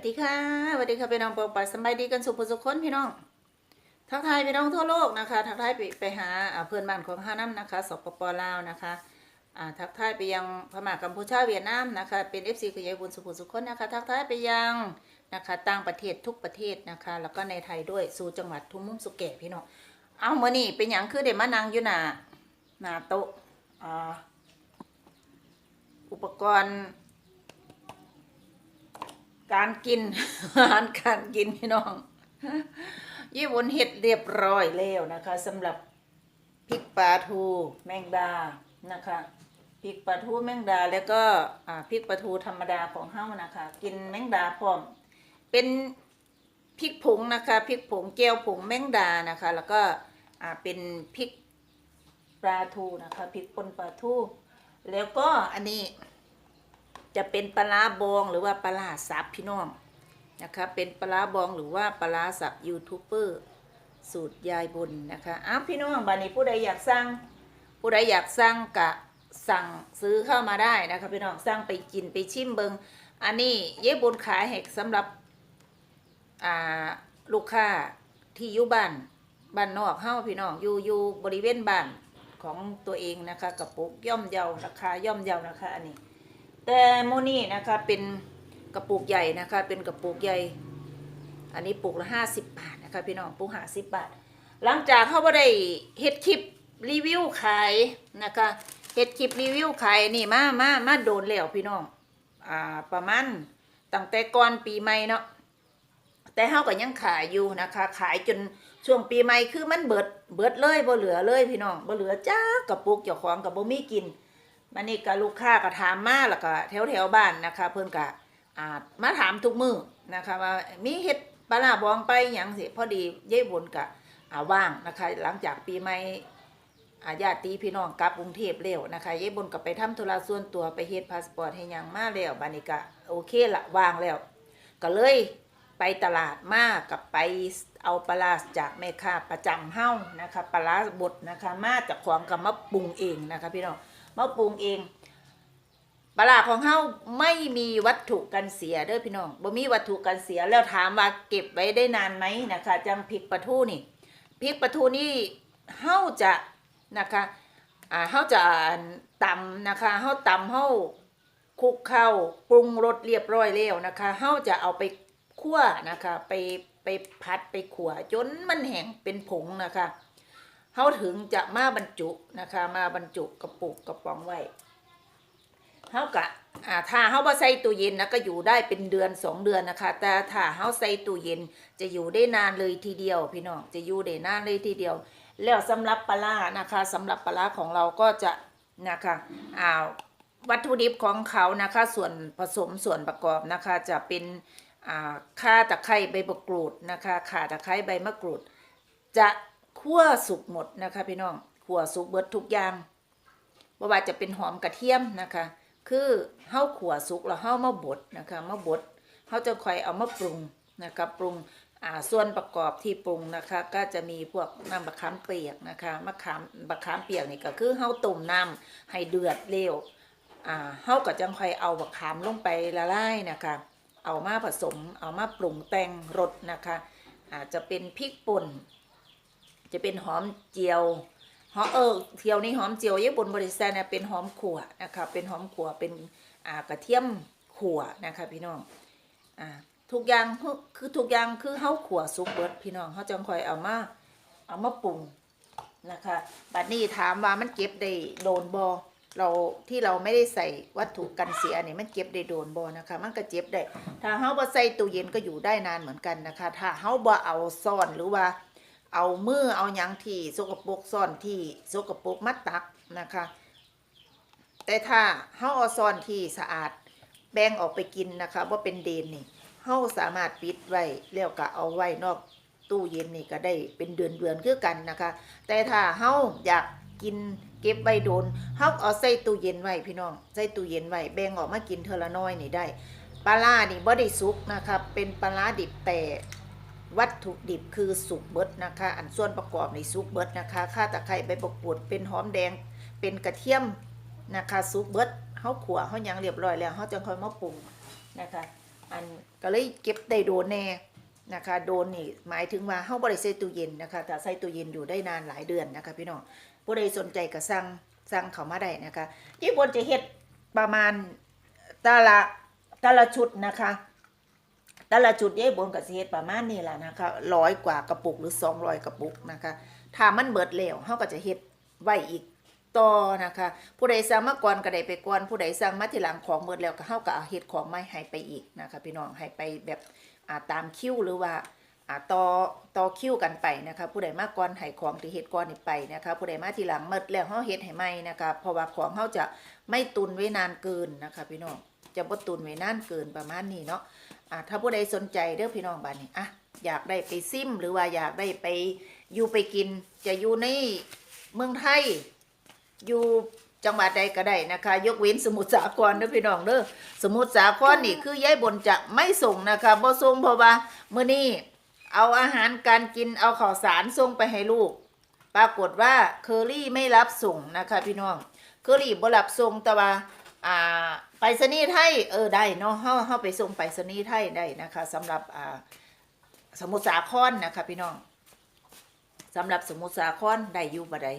วัสดีค่ะสวัสดีค่ะพี่น้องปองปัดสบายดีกันสุขสุขคนพี่น้องทักทายพี่น้องทั่วโลกนะคะทักทายไปไปหาเพื่อนบ้านของฮานัมนะคะสปปลาวนะคะทักทายไปยังพม่ากัมพูชาเวียดนามนะคะเป็น FC ขยายบุญสุขสุขคนนะคะทักทายไปยังนะคะต่างประเทศทุกประเทศนะคะ แล้วก็ในไทยด้วยสู่จังหวัดทุ่งมุมสุเกตพี่น้องเอาเมื่อนี่เป็นอย่างคือเด็มานั่งอยู่หนาหนาโตออุปกรณ์ การกินอาหารการกินพี่น้องยี่บนเห็ดเรียบร้อยแล้วนะคะสำหรับพริกปลาทูแมงดานะคะพริกปลาทูแมงดาแล้วก็พริกปลาทูธรรมดาของเฮ้านะคะ กินแมงดาพร้อม เป็นพริกผงนะคะพริกผงแก้วผงแมงดานะคะ แล้วก็เป็นพริกปลาทูนะคะพริกป่นปลาทู แล้วก็อันนี้ จะเป็นปลาบองหรือว่าปลาสับพี่น้องนะคะเป็นปลาบองหรือว่าปลาสับยูทูบเบอร์สูตรยายบุญนะคะอ้าวพี่น้องบันนี้ผู้ใดอยากสั่งผู้ใดอยากสั่งกะสั่งซื้อเข้ามาได้นะคะพี่น้องสั่งไปกินไปชิมเบิงอันนี้เย้บุญขายให้สำหรับลูกค้าที่อยู่บ้านบ้านนอกเฮ้าพี่น้องอยู่อยู่บริเวณบ้านของตัวเองนะคะกระปุกย่อมเยาราคาย่อมเยานะคะอันนี้ แต่โมนี่นะคะเป็นกระปุกใหญ่นะคะ เป็นกระปุกใหญ่ อันนี้ปุกละห้าสิบบาทนะคะพี่น้องปุกห้าสิบบาท หลังจากเขาบ่ได้เฮ็ดคลิปรีวิวขายนะคะเฮ็ดคลิปรีวิวขายนี่มามามาโดนแล้วพี่น้องอ่าประมาณตั้งแต่ก่อนปีใหม่เนาะแต่เฮาก็ยังขายอยู่นะคะ ขายจนช่วงปีใหม่คือมันเบิดเบิดเลยบ่เหลือเลยพี่น้องบ่เหลือจ้ากระปุกเจ้าของกับบ่มีกิน มันนี่ก็ลูกค้าก็ถามมาแล้วก็แถวแถวบ้านนะคะ เพิ่นก็อ่ามาถามทุกมือนะคะ ว่ามีเฮ็ดปลาร้าบองไปหยังสิพอดีเยายบุญก็อ่าว่างนะคะ หลังจากปีใหม่อาญาติพี่น้องกลับกรุงเทพเร็วนะคะเยายบุญก็ไปทำธุระส่วนตัวไปเฮ็ดพาสปอร์ตให้ยังมาแล้วบัดนี้ก็โอเคละว่างแล้ว ก็เลยไปตลาดมากับไปเอาปลาจากแม่ค้าประจำเฮ้านะคะปลาร้าบดนะคะ มาจากของกับมาปรุงเองนะคะพี่น้อง มาปรุงเองปลาร้าของเฮาไม่มีวัตถุกันเสียเด้อพี่น้องบ่มีวัตถุกันเสียแล้วถามว่าเก็บไว้ได้นานไหมนะคะจังพริกปลาทูนี่พริกปลาทูนี่เฮาจะนะคะอ่าเฮาจะตำนะคะเฮาตำเฮาคลุกเข้าปรุงรสเรียบร้อยแล้วนะคะเฮาจะเอาไปคั่วนะคะไปไปพัดไปขั่วจนมันแห้งเป็นผงนะคะ เขาถึงจะมาบรรจุนะคะ มาบรรจุกระปุกกระป๋องไว้เขากะอ่าถ้าเขาบ่ใส่ตู้เย็นนะก็อยู่ได้เป็นเดือนสองเดือนนะคะ แต่ถ้าเขาใส่ตู้เย็นจะอยู่ได้นานเลยทีเดียว พี่น้องจะอยู่ได้นานเลยทีเดียว แล้วสำหรับปลาร้านะคะสำหรับปลาร้าของเราก็จะนะคะอ่าวัตถุดิบของเขานะคะ ส่วนผสมส่วนประกอบนะคะ จะเป็นอ่าข่าตะไคร้ใบมะกรูดนะคะข่าตะไคร้ใบมะกรูด จะ คั่วสุกหมดนะคะพี่น้องคั่วสุกเบิดทุกอย่างบ่ว่าจะเป็นหอมกระเทียมนะคะ คือเฮาขั่วสุกแล้วเฮามาบดนะคะมาบดเฮาจะค่อยเอามาปรุงนะคะปรุงอ่าส่วนประกอบที่ปรุงนะคะ ก็จะมีพวกน้ำมะขามเปียกนะคะมะขามมะขามเปียกนี่ก็คือเฮาต้มน้ำให้เดือดเร็วอ่าเฮาก็จังค่อยเอามะขามลงไปละลายนะคะ เอามาผสมเอามาปรุงแต่งรสนะคะอาจจะเป็นพริกป่น จะเป็นหอมเจียวหอมเออเที่ยวนี้หอมเจียวญี่ปุ่นบริษัทเนี่ยเป็นหอมขั่วนะคะเป็นหอมขั่วเป็นอ่ากระเทียมขั่วนะคะพี่น้องอ่าทุกอย่างคือทุกอย่างคือเฮาขั่วสุกเบิดพี่น้องเฮาจังคอยเอามาเอามาปรุงนะคะบัดนี้ถามว่ามันเก็บได้โดนบอเราที่เราไม่ได้ใส่วัตถุกันเสียเนี่ยมันเก็บได้โดนบอนะคะ มันก็เจ็บได้ ถ้าเฮาบ่ใส่ตู้เย็นก็อยู่ได้นานเหมือนกันนะคะ ถ้าเฮาบ่เอาซ่อนหรือว่า เอามือเอาหยังที่สกปรกซ่อนที่สกปรกมัดตักนะคะ แต่ถ้าเฮาเอาซ่อนที่สะอาดแบ่งออกไปกินนะคะว่าเป็นเดนนี่เฮาสามารถปิดไว้แล้วก็เอาไว้นอกตู้เย็นนี่ก็ได้เป็นเดือนเดือนคือกันนะคะ แต่ถ้าเฮาอยากกินเก็บไว้โดนเฮาเอาใส่ตู้เย็นไว้พี่น้องใส่ตู้เย็นไว้แบ่งออกมากินเทอละน้อยนี่ได้ปลาล่านี่บ่ได้สุกนะคะเป็นปลาร้าดิบแต่ วัตถุดิบคือสุกเบิดนะคะ อันส่วนประกอบในสุกเบิดนะคะข้าตะไคร้ใบประปูดเป็นหอมแดงเป็นกระเทียมนะคะสุกเบิดเฮาขัวเฮายังเรียบร้อยแล้วเฮาจังค่อยมาปรุงนะคะอันก็เลยเก็บได้โดนแน่นะคะโดนนี่หมายถึงว่าเฮาบ่ได้ใส่ตู้เย็นนะคะถ้าใส่ตู้เย็นอยู่ได้นานหลายเดือนนะคะพี่น้องผู้ใดสนใจก็สั่งสั่งเข้ามาได้นะคะญี่ปุ่นจะเฮ็ดประมาณแต่ละแต่ละชุดนะคะ แต่ละจุดยายบนกับเฮ็ดประมาณนี้แหละนะคะร้อยกว่ากระปุกหรือ200กระปุกนะคะถ้ามันเบิดแล้วเฮาก็จะเฮ็ดไว้อีกต่อนะคะ ผู้ใดสั่งมาก่อนก็ได้ไปก่อนผู้ใดสั่งมาทีหลังของเบิดแล้วก็เฮาก็เอาเฮ็ดของใหม่ให้ไปอีกนะคะพี่น้องให้ไปแบบอาตามคิวหรือว่าอาต่อต่อคิวกันไปนะคะ ผู้ใดมาก่อนให้ของที่เฮ็ดก่อนนี่ไปนะคะ ผู้ใดมาทีหลังหมดแล้วเฮาเฮ็ดให้ใหม่นะคะเพราะว่าของเฮาจะไม่ตุนไว้นานเกินนะคะ พี่น้องจะบ่ตุนไว้นานเกินประมาณนี้เนาะ อ่าถ้าผู้ใดสนใจเด้อพี่น้องบ้านนี้อะอยากได้ไปซิมหรือว่าอยากได้ไปอยู่ไปกิน จะอยู่ในเมืองไทย อยู่จังหวัดใดก็ได้นะคะ ยกเว้นสมุทรสาครเด้อพี่น้องเด้อสมุทรสาครนี่คือยายบนจะไม่ส่งนะคะบ่ส่งเพราะว่ามื้อนี้เอาอาหารการกินเอาข้าวสารส่งไปให้ลูก ปรากฏว่าเคอรี่ไม่รับส่งนะคะ พี่น้องเคอรี่บ่รับส่งแต่ว่า อ่าไปรษณีไทยเออได้เนาะเฮาเฮาไปส่งไปรษณีไทยได้นะคะสำหรับอ่าสมุทรสาครนะคะพี่น้องสำหรับสมุทรสาครได้อยู่บ่ได้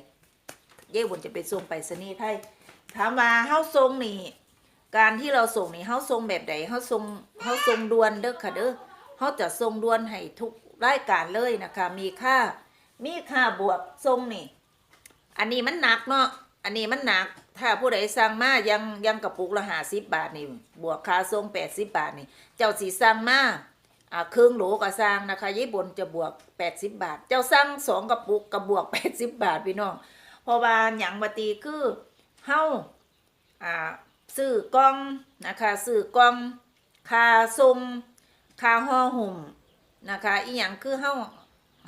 เย่บุญจะไปส่งไปรษณีไทยถามว่าเฮาส่งนี่ การที่เราส่งนี่เฮาส่งแบบใดเฮาส่งเฮาส่งด่วนเด้อค่ะเด้อเฮาจะส่งด่วนให้ทุกรายการเลยนะคะ มีค่า มีค่าบวกส่งนี่ อันนี้มันหนักเนาะ อันนี้มันหนัก ถ้าผู้ใดสั่งมายังยังกระปุกละห้าสิบบาทนี่บวกค่าส่งแปดสิบบาทนี่ เจ้าสีสั่งมาอ่าครื่งโหลก็สั่งนะคะญี่ปุ่นจะบวกแปดสิบบาท เจ้าสั่งสองกระปุกก็บวกแปดสิบบาทพี่น้องเพราะว่าอย่างมาตีคือเฮาอ่าซื้อกล่องนะคะซื้อกล่องค่าส่งค่าห่อหุ้มนะคะอีหยังคือเฮา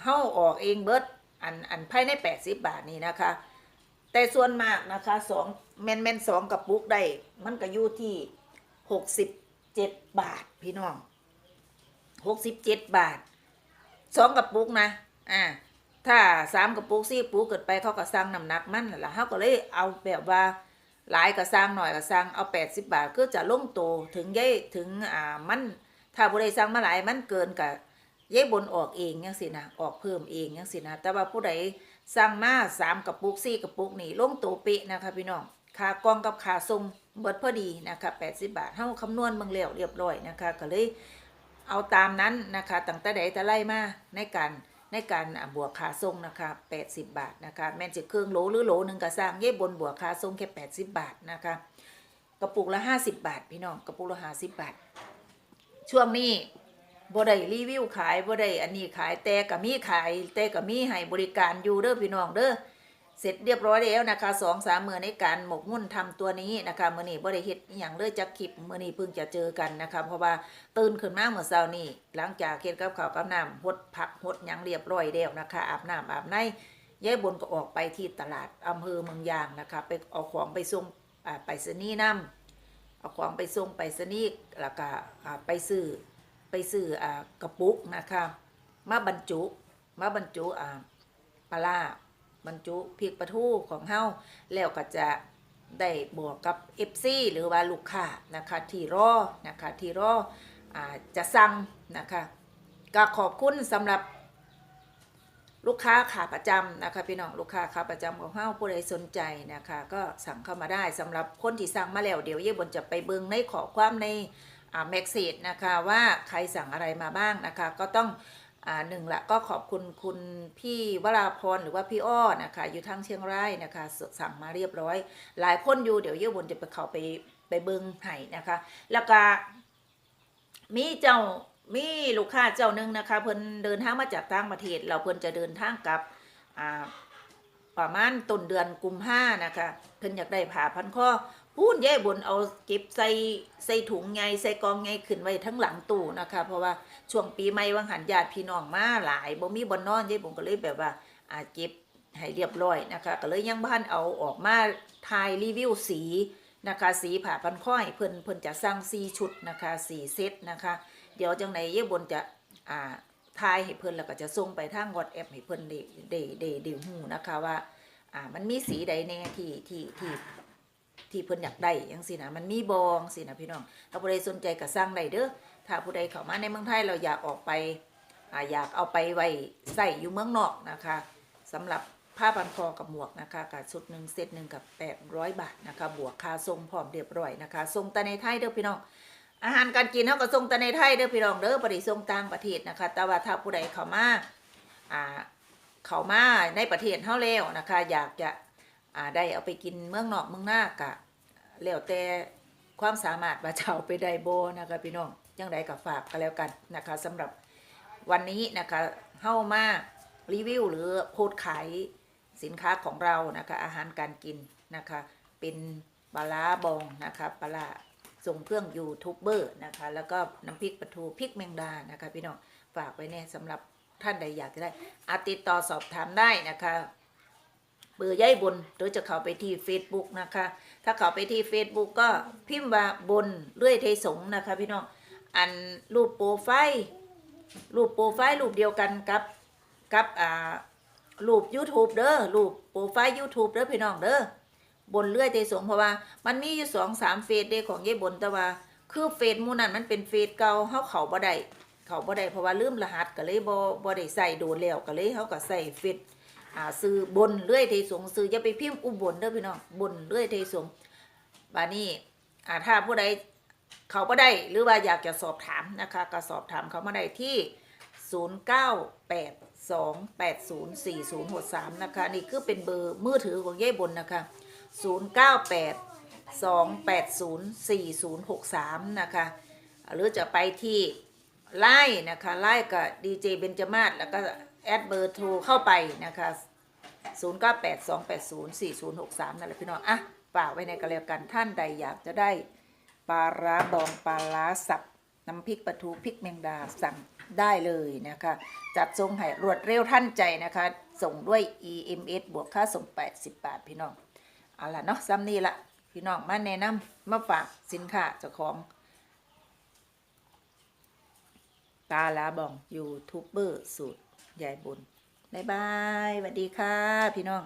เฮาออกเองเบิดอันอันภายใน80บาทนี่นะคะ แต่ส่วนมากนะคะสองแมนแมนสองกระปุกได้มันก็อยู่ที่หกสิบเจ็ดบาทพี่น้องหกสิบเจ็ดบาทสองกระปุกนะอ่าถ้าสามกระปุกสี่กระปุกเกิดไปเขาก็สั่งน้ำหนักมันแหละเขาก็เลยเอาแบบว่าหลายก็สั่งหน่อยก็สั่งเอาแปดสิบบาทก็จะลงโตถึงย่ยถึงอ่ามันถ้าผู้ใดสั่งมาหลายมันเกินกับย่ยบนออกเองยังสินะออกเพิ่มเองยังสินะแต่ว่าผู้ใด สั่งมาสามกระปุกสี่กระปุกนี่ลงตัวเป๊ะนะคะพี่น้องค่ากองกับค่าส่งเบิดพอดีนะคะแปดสิบบาทเท่าคำนวณเบางแล้วเรียบร้อยนะคะก็เลยเอาตามนั้นนะคะตั้งแต่ใดแต่ไล่มาในการในการบวกค่าส่งนะคะ80 บาทนะคะแม่นจะเครื่องโหลหรือโหลหนึ่งก็สร้างเย่บนบวกค่าส่งแค่ 80 บาทนะคะกระปุกละ 50 บาท พี่น้องกระปุกละ50 บาท ช่วงนี้ บ่ได้รีวิวขายบ่ได้อันนี้ขายแต่ก็มีขายแต่ก็มีให้บริการอยู่เด้อพี่น้องเด้อเสร็จเรียบร้อยแล้วนะคะสองสามมือในการหมกมุ่นทำตัวนี้นะคะมือนี้บ่ได้เฮ็ดอย่างเลยจักคลิปมือนี้เพิ่งจะเจอกันนะคะเพราะว่าตื่นขึ้นมาเมื่อเช้านี้หลังจากเฮ็ดกับข้าวกับน้ำหดผักหดยังเรียบร้อยแล้วนะคะอาบน้ำอาบในยายบนก็ออกไปที่ตลาดอำเภอเมืองยางนะคะไปเอาของไปส่งอ่าไปสนีย์นํเอาของไปส่งไปสนีแล้วก็ไปซื้อ ไปซื้ออ่ากระปุกนะคะมาบรรจุมาบรรจุอ่าปลาบรรจุพริกปลาทูของเฮาแล้วก็จะได้บวกกับ FC หรือว่าลูกค้านะคะที่รอนะคะที่รออ่าจะสั่งนะคะก็ขอบคุณสำหรับลูกค้าขาประจำนะคะพี่น้องลูกค้าขาประจำของเฮาผู้ใดสนใจนะคะ ก็สั่งเข้ามาได้สำหรับคนที่สั่งมาแล้วเดี๋ยวเย่บนจะไปเบิงในขอความใน แม็กซีดนะคะว่าใครสั่งอะไรมาบ้างนะคะ ก็ต้องอหนึ่งละก็ขอบคุณคุณพี่วราพรหรือว่าพี่อ้อนะคะอยู่ทางเชียงรายนะคะสั่งมาเรียบร้อย หลายคนอยู่เดี๋ยวเยี่ยบนจะไปเขาไปไปเบิงให้นะคะ แล้วก็มีเจ้ามีลูกค้าเจ้าหนึ่งนะคะเพิ่นเดินทางมาจากต่างประเทศ เราเพิ่นจะเดินทางกลับประมาณต้นเดือนกุมภานะคะเพิ่นอยากได้ผ่าพันข้อ พูนแย่บนเอาเก็บใส่ใส่ถุงไงใส่กองไงขึ้นไว้ทั้งหลังตู้นะคะ เพราะว่าช่วงปีใหม่วังหันญาติพี่น้องมาหลายบ่มีบนนอนยายบนก็เลยแบบว่าอาเก็บให้เรียบร้อยนะคะ ก็เลยยังบ้านเอาออกมาถ่ายรีวิวสีนะคะ สีผ่าพันค่อยเพิ่นเพิ่นจะสร้างสีชุดนะคะสีเซตนะคะ เดี๋ยวจังไหนยายบนจะอ่าถ่ายให้เพิ่นแล้วก็จะส่งไปทางวอทแอปให้เพิ่นได้ได้ได้ได้ฮู้นะคะว่าอ่ามันมีสีใดแน่ที่ที่ที่ ที่เพิ่นอยากได้จังซี่นะมันมีบองสินะพี่น้องถ้าผู้ใดสนใจก็สั่งได้เด้อถ้าผู้ใดเข้ามาในเมืองไทยเราอยากออกไปออยากเอาไปไว้ใส่อยู่เมืองนอกนะคะสำหรับผ้าพันคอกับหมวกนะคะกับชุดหนึ่งเซตหนึ่งกับ800บาทนะคะ บวกค่าทรงพร้อมเรียบร้อยนะคะทรงแต่ในไทยเด้อพี่น้องอาหารการกินเขาก็ทรงแต่ในไทยเด้อพี่น้องเด้อบ่ได้ทรงต่างประเทศนะคะ แต่ว่าถ้าผู้ใดเข้ามาอ่าเข้ามาในประเทศเฮาแล้วนะคะ อยากจะ อ่าได้เอาไปกินเมืองนอกเมืองหน้ากะแล้วแต่ความสามารถว่าจะเอาไปได้โบนะคะพี่น้องจังใดก็ฝากกันแล้วกันนะคะสำหรับวันนี้นะคะเฮามารีวิวหรือโพสขายสินค้าของเรานะคะอาหารการกินนะคะเป็นปลาร้าบองนะคะปลาร้าส่งเครื่องยูทูบเบอร์นะคะแล้วก็น้ำพริกปลาทูพริกแมงดานะคะพี่น้องฝากไว้เนี่ยสำหรับท่านใดอยากจะได้อาติดต่อสอบถามได้นะคะ บอร์ย่ายบนหรือจะเข้าไปที่ Facebook นะคะ ถ้าเข้าไปที่ Facebook ก็พิมพ์ว่าบนเรื่อยเทสงนะคะพี่น้อง อันรูปโปรไฟล์รูปโปรไฟล์รูปเดียวกันกับกับอ่ารูป YouTube เด้อรูปโปรไฟล์ YouTube เด้อพี่น้องเด้อบนเลื่อยเตสงเพราะว่ามันมีอยู่สองสามเฟสเด้ของยายบนแต่ว่าคือเฟสหมูนั่นมันเป็นเฟสเก่าเฮาเขาบ่ได้เขาบ่ได้เพราะว่าลืมรหัสก็เลยบ่บ่ได้ใส่โดนแล้วก็เลยเฮาก็ใส่เฟส อ่าซื้อบนเลื่อยเทสงซื้ออย่าไปพิมพ์อุบลเด้อพี่น้องบนเลื่อยเทสงบานี้อ่าถ้าผู้ใดเขาบ่ได้หรือว่าอยากจะสอบถามนะคะก็สอบถามเขามาได้ที่ 0982804063นะคะนี่คือเป็นเบอร์มือถือของยายบนนะคะ 098 280 4063นะคะหรือจะไปที่ไล่นะคะไล่กับดีเจเบนจมาศแล้วก็ แอดเบอร์โทรเข้าไปนะคะ098 280 4063นั่นแหละพี่น้องอะฝากไว้ในกันแล้วกันท่านใดอยากจะได้ปลาร้าบองปลาร้าสับน้ำพริกปลาทูพริกแมงดาสั่งได้เลยนะคะ จัดส่งให้รวดเร็วทันใจนะคะ ส่งด้วย EMS บวกค่าส่ง 80 บาทพี่น้องเอาล่ะเนาะซ้ำนี่ละพี่น้องมาแนะนำมาฝากสินค้าเจ้าของตาลาบองยูทูบเบอร์สูตร ยายบุญบายบายสวัสดีค่ะ พี่น้อง